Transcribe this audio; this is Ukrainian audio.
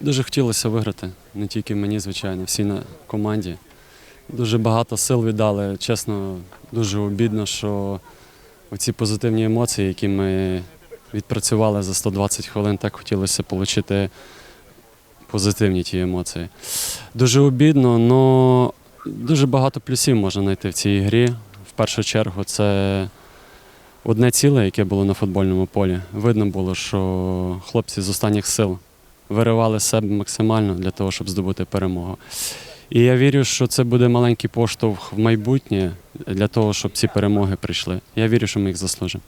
Дуже хотілося виграти, не тільки мені, звичайно, всі на команді. Дуже багато сил віддали. Чесно, дуже обідно, що оці позитивні емоції, які ми відпрацювали за 120 хвилин, так хотілося отримати позитивні ті емоції. Дуже обідно, але дуже багато плюсів можна знайти в цій грі. В першу чергу, це одне ціле, яке було на футбольному полі. Видно було, що хлопці з останніх сил виривали себе максимально для того, щоб здобути перемогу. І я вірю, що це буде маленький поштовх в майбутнє для того, щоб ці перемоги прийшли. Я вірю, що ми їх заслужимо.